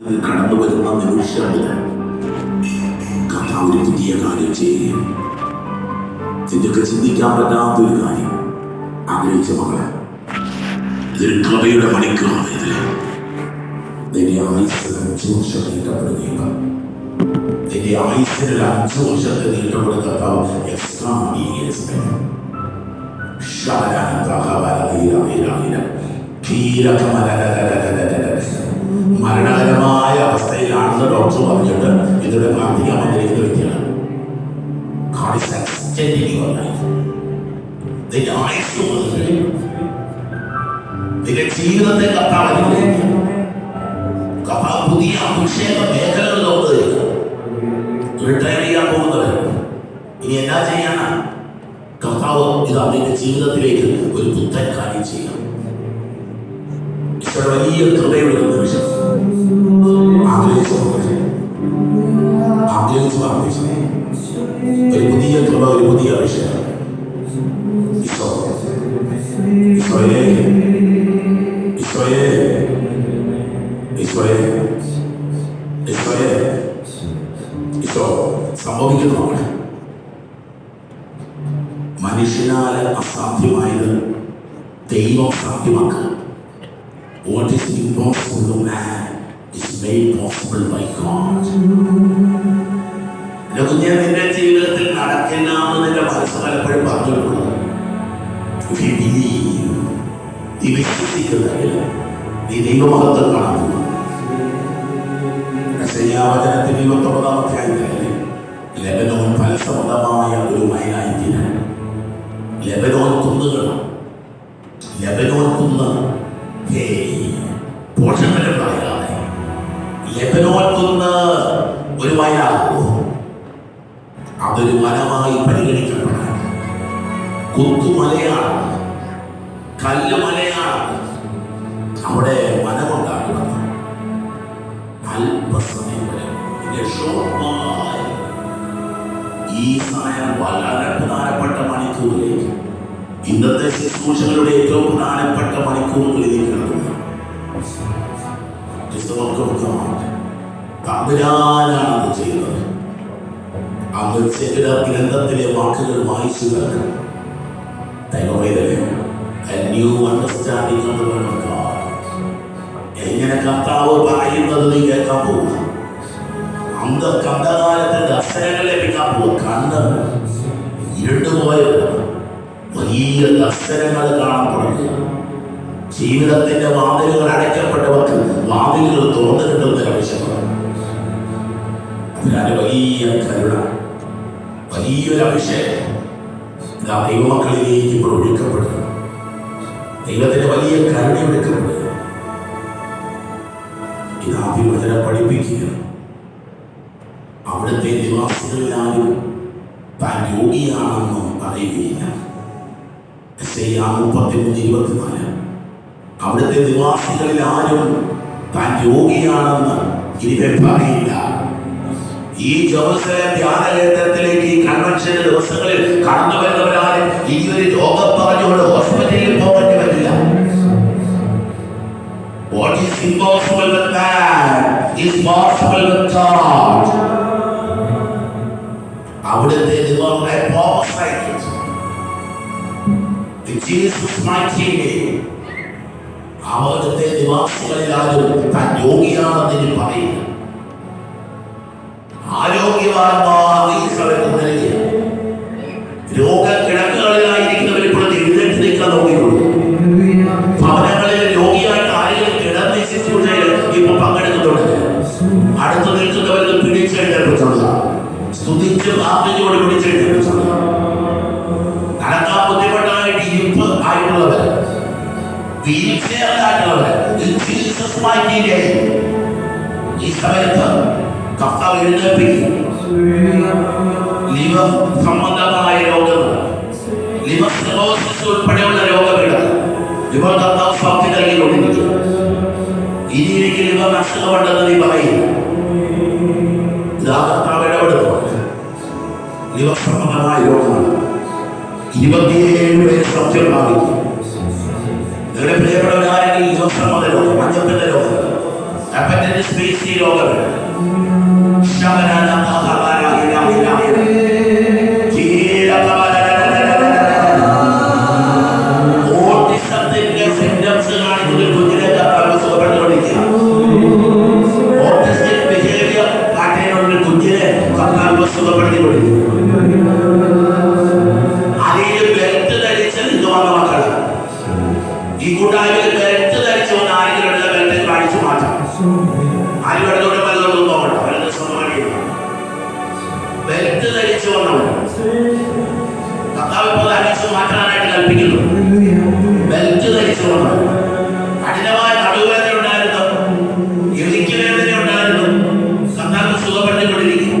കടന്നു വരുന്ന നിമിഷം മുതൽ കർത്താവ് ഒരു പുതിയ കാര്യം ചെയ്യുകയും നിനക്ക് ചിന്തിക്കാൻ പറ്റാത്തൊരു കാര്യം. ആഗ്രഹിച്ച മകളെ ഇതൊരു കഥയുടെ മണിക്കൂറാണ് ഇതിൽ. നിന്റെ ആയുസ്സിന് അഞ്ചു വർഷം നീട്ടപ്പെടുകയില്ല. നിന്റെ ആയുസ്സിന് അഞ്ചു വർഷത്തെ നീട്ടപ്പെടുന്ന എക്സ്ട്രാ മരണകരമായ ഡോക്ടർ പറഞ്ഞിട്ട് ഇതിവിടെ പ്രാർത്ഥിക്കാൻ വന്നിരിക്കുന്ന വ്യക്തിയാണ്. God is extending your. നിന്റെ നിന്റെ ജീവിതത്തെ കർത്താവ് അനുഗ്രഹിക്കും. കർത്താവ് പുതിയ അഭിഷേക മേഖലകൾ റിട്ടയർ ചെയ്യാൻ പോകുന്നവർ ഇനി എന്നാ ചെയ്യാനാ കർത്താവ് ഇത് അതിന്റെ ജീവിതത്തിലേക്ക് ഒരു പുത്തൻ കാര്യം ചെയ്യാം വലിയ കൃപയുള്ള നിമിഷം. ആഗ്രഹിച്ചു ഒരു പുതിയ കൃപ ഒരു പുതിയ ഈശോ ഈശോയെ ഈശോയെ ഈശോയെ ഈശോയെ ഈശോ സംഭവിക്കുന്നതാണ് മനുഷ്യനാൽ അസാധ്യമായത് ദൈവം സാധ്യമാക്കുക What is impossible to man is made possible by God. എന്റെ കുഞ്ഞെ നിന്റെ ജീവിതത്തിൽ നടക്കണമെന്ന് എന്റെ മനസ്സ് പലപ്പോഴും പറഞ്ഞിട്ടുള്ളത് നീ ദൈവമഹത്വം കാണുന്നു. അധ്യായത്തിൽ ലെബനോൻ ഫലസമൃദ്ധമായ ഒരു മൈനായിരിക്കും ലെബനോൻ കുന്നുകൾ ലെബനോൻ കുന്ന്. പോഷകരം പറയാതെ ലെബനോൻ കുന്ന് ഒരു അതൊരു മരമായി പരിഗണിക്കപ്പെടാൻ. കുത്തുമലയാണ് കല്ലുമലയാണ് അവിടെ വനമുണ്ടാകുന്നത്. അല്പസമയം വരെ ഈ സമയം വളരെ പ്രധാനപ്പെട്ട മണിക്കൂറിലേക്ക് ഇന്നത്തെ ശുശ്രൂഷകളുടെ ഏറ്റവും പ്രധാനപ്പെട്ട മണിക്കൂറുകളിലേക്ക് കടന്നു തമ്പുരാനാണ് ചെയ്യുന്നത്. അന്ന് ചെകിട ഗ്രന്ഥത്തിലെ വാക്കുകൾ വായിച്ചു God. എങ്ങനെ കർത്താവ് പറയുന്നത് നീ കേൾക്കാൻ പോവുക അന്ത കണ്ടകാലത്തിന്റെ അസരങ്ങൾ ലഭിക്കാൻ പോകും കണ്ട് ഇരുണ്ടുപോയ വലിയ ദർശനങ്ങൾ കാണാൻ തുടങ്ങുക ജീവിതത്തിന്റെ വാതിലുകൾ അടയ്ക്കപ്പെട്ടവർക്ക് വാതിലുകൾ തുറന്നു കിട്ടുന്ന ആവശ്യമാണ് അതിനാണ് വലിയ കരുണ. വലിയൊരു അഭിഷേകം ദൈവമക്കളിലേക്ക് ഇപ്പോൾ ഒഴുക്കപ്പെടുക ദൈവത്തിന്റെ വലിയ കരുണ ഒഴുക്കപ്പെടുക ഇതാ തിരുവചനം പഠിപ്പിക്കുക. അവിടുത്തെ നിവാസികളിലാരും താൻ യോഗിയാണെന്നും പറയുകയില്ല മുപ്പത്തിമൂന്ന് ഇരുപത്തിനാല്. അവിടുത്തെ നിവാസികളിൽ ആരും താൻ യോഗിയാണെന്ന് ഇനി പറയില്ല. ഈ ജെറുസലേം ധ്യാനകേന്ദ്രത്തിലേക്ക് ഈ കൺവെൻഷന്റെ ദിവസങ്ങളിൽ കടന്നു വരുന്നവരാരും ഈ ഒരു രോഗം പറഞ്ഞുകൊണ്ട് ഹോസ്പിറ്റലിൽ പോകേണ്ടി വരില്ല What is impossible with man is possible with God. അവിടുത്തെ നിങ്ങളുടെ Jesus' mighty name, അവിടുത്തെ നിവാസികളിലാരും താൻ യോഗിയാണെന്ന് പറയില്ല. ആരോഗ്യവാന്മാർ ഈ സമയത്ത് നിലവിൽ രോഗക്കിടക്കുകളിലായിരിക്കുന്നവർ ഇപ്പോൾ എഴുന്നേറ്റ് നിൽക്കാൻ നോക്കിയുള്ളൂ ഭവനങ്ങളിൽ രോഗിയായിട്ട് ആരെങ്കിലും കിടന്ന് ശുശ്രൂഷയിൽ ഇപ്പൊ പങ്കെടുക്കുന്നുണ്ട്. അടുത്ത് നിൽക്കുന്നവർക്ക് പിടിച്ചെഴുതപ്പെട്ടുള്ള സ്തുതിച്ച് പ്രാർത്ഥനയോട് പിടിച്ചെഴുതപ്പെട്ടുള്ള നടക്കാൻ ബുദ്ധിമുട്ടായിട്ട് ഇരിപ്പ് ആയിട്ടുള്ളവർ mighty ഈ സമയത്ത് കർത്താവ് എഴുന്നേൽപ്പിക്കും ലിവർ സംബന്ധമായ രോഗങ്ങൾ. ലിവർ സിറോസിസ് ഉൾപ്പെടെയുള്ള രോഗങ്ങൾ ലിവർ കർത്താവ് സൗഖ്യം നൽകിക്കൊണ്ടിരിക്കും ഇനി എനിക്ക് ലിവർ അസുഖമുണ്ടെന്ന് നീ പറയും കർത്താവ് ഇടപെടുന്നു. ലിവർ സംബന്ധമായ രോഗമാണ് ഇരുപത്തിയേഴ് പേര് സത്യം പ്രാപിക്കും നിങ്ങളുടെ പ്രിയപ്പെട്ടവരാരെങ്കിലും ലിവർ സംബന്ധ രോഗം മഞ്ഞപ്പിന്റെ രോഗം ഹെപ്പറ്റൈറ്റിസ് ബി സി ഈ കർത്താവ് കൊടുക്കും അതിൽ ബെൽറ്റ് ഈ കൂട്ടായ്മയിൽ ബെൽറ്റ് ധരിച്ചു വന്ന ആരെങ്കിലും ബെൽറ്റ് കാണിച്ചു മാറ്റാം. ആരും ഇടത്തോടെ പലതോടും പോകണ്ട. അവരുടെ സ്വന്തമായി ബെൽറ്റ് മാറ്റാനായിട്ട് കൽപ്പിക്കുന്നു. ബെൽറ്റ് ധരിച്ചു വന്നവർ കഠിനമായ നടുവേദന ഉണ്ടായിരുന്നു. എലിക്ക് വേദന ഉണ്ടായിരുന്നു. കർത്താവ് സുഖപ്പെടുത്തിക്കൊണ്ടിരിക്കും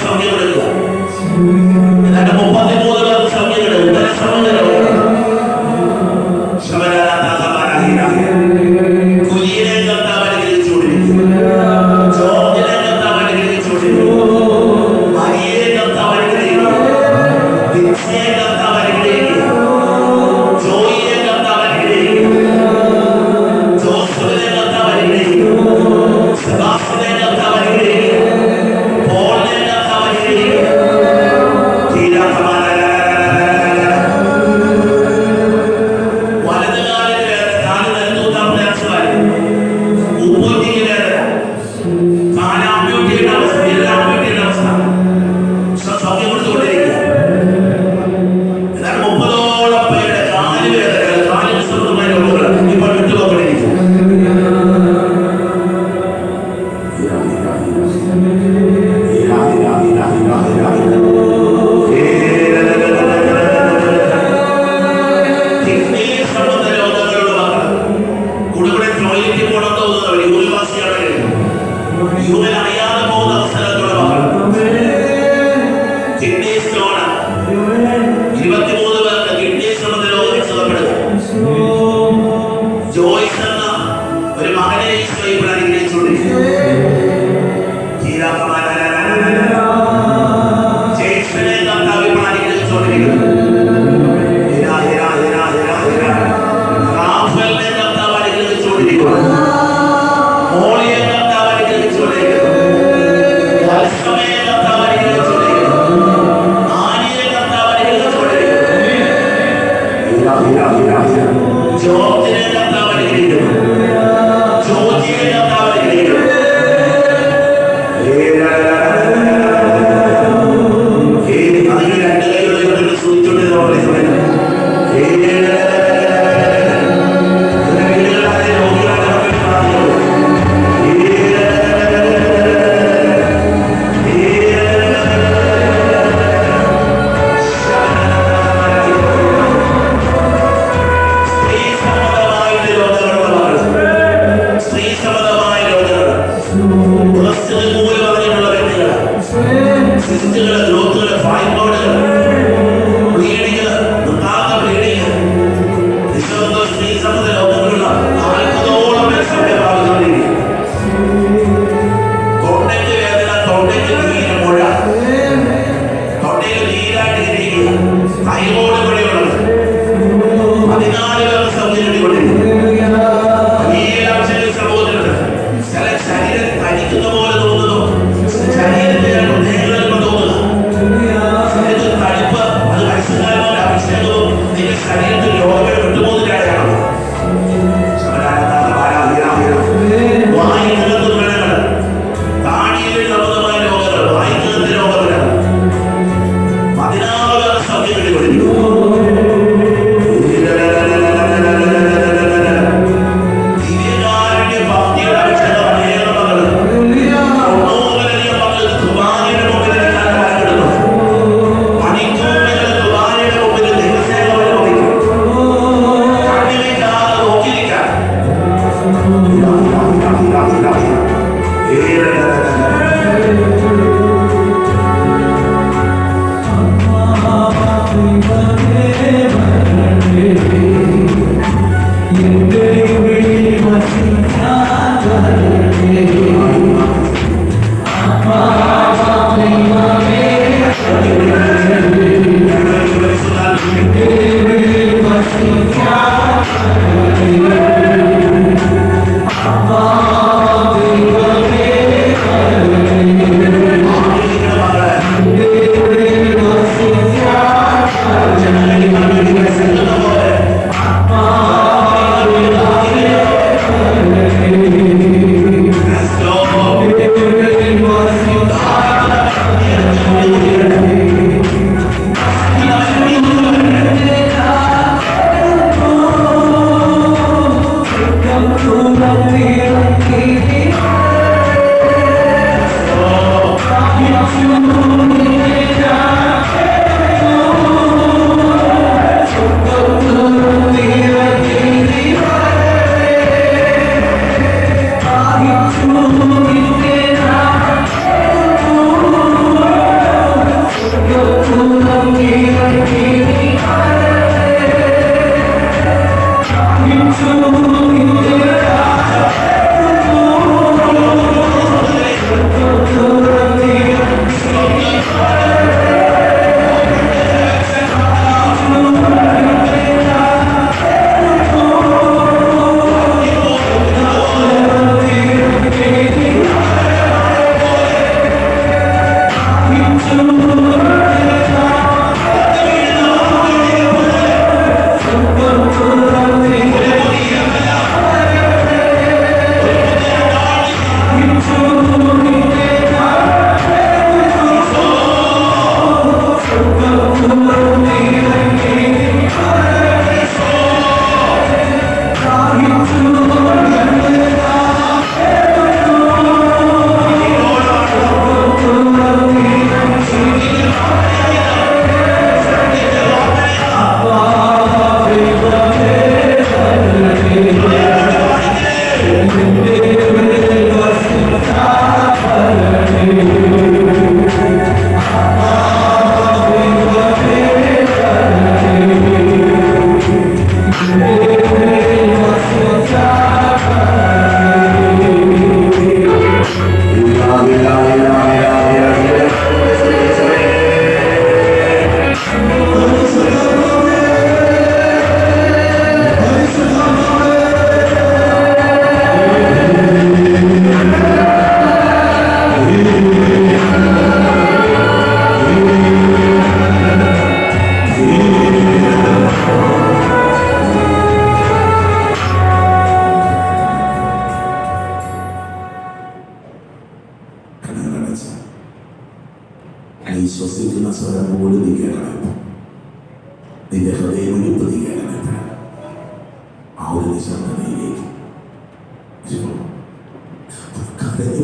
estamos libres. irregularidades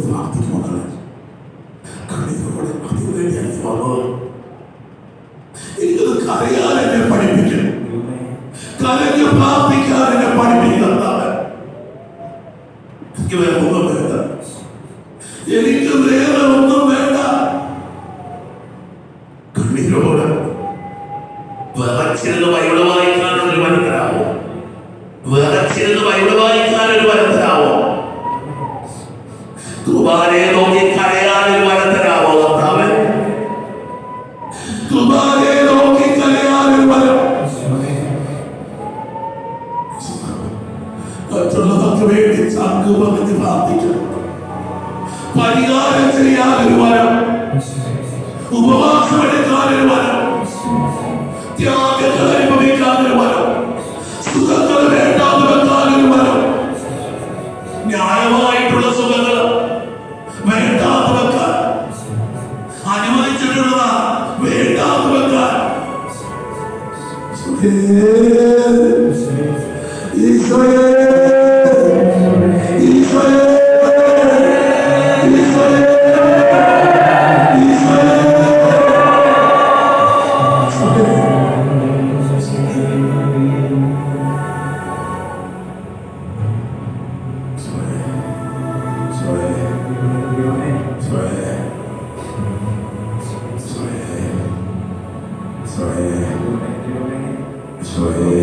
法不同的。കുർബാനയെ നോക്കി കരയാൻ ഒരു വനത്തരാവോ കർത്താവൻ കുർബാനയെ നോക്കി കരയാൻ ഒരു മറ്റുള്ളവർക്ക് വേണ്ടി ചങ്ക് പ്രാർത്ഥിക്കണം. പരിഹാരം ചെയ്യാൻ ഒരു വരം ഉപവാസം എടുക്കാൻ ഒരു ത്യാഗങ്ങൾ അനുഭവിക്കാൻ ഒരു വരം സുഖങ്ങൾ വേണ്ടാതെ വെക്കാൻ ന്യായമായിട്ടുള്ള ഈശോയേ Amen.